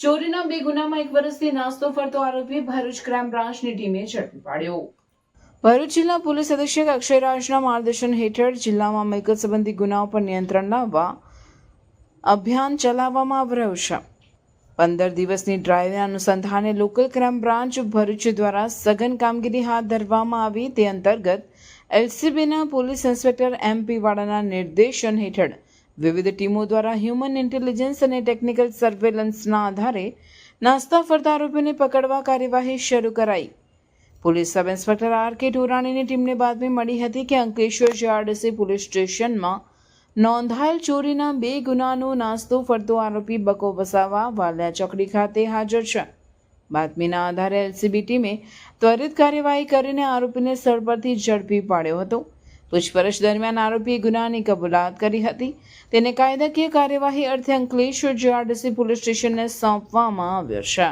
ચોરીના બે ગુનામાં એક વર્ષથી નાસ્તો ફરતો આરોપી ભરૂચ ક્રાઇમ બ્રાન્ચની ટીમે ઝડપી પાડ્યો. ભરૂચ જિલ્લા પોલીસ અધિક્ષક અક્ષયરાજના માર્ગદર્શન હેઠળ જિલ્લામાં મિલકત સંબંધી ગુનાઓ પર નિયંત્રણ લાવવા અભિયાન ચલાવવામાં આવી રહ્યું છે. પંદર દિવસની ડ્રાઈવના અનુસંધાને લોકલ ક્રાઇમ બ્રાન્ચ ભરૂચ દ્વારા સઘન કામગીરી હાથ ધરવામાં આવી. તે અંતર્ગત એલસીબીના પોલીસ ઇન્સ્પેક્ટર એમપી વાળાના નિર્દેશન હેઠળ વિવિધ ટીમો દ્વારા હ્યુમન ઇન્ટેલિજન્સ અને ટેકનિકલ સર્વેલન્સના આધારે નાસ્તા ફરતા આરોપીને પકડવા કાર્યવાહી શરૂ કરાઈ. Police sub inspector R K ટુરાણીની ટીમને બાતમી મળી હતી કે અંકલેશ્વર જીઆરડીસી પોલીસ સ્ટેશનમાં નોંધાયેલ ચોરીના બે ગુનાનો નાસ્તો ફરતો આરોપી બકો વસાવા વાલિયા ચોકડી ખાતે હાજર છે. બાતમીના આધારે એલસીબી ટીમે ત્વરિત કાર્યવાહી કરીને આરોપીને સ્થળ પરથી ઝડપી પાડ્યો હતો. પૂછપરછ દરમિયાન આરોપીએ ગુનાની કબૂલાત કરી હતી. તેને કાયદાકીય કાર્યવાહી અર્થે અંકલેશ્વર જીઆરડીસી પોલીસ સ્ટેશનને સોંપવામાં આવ્યો છે.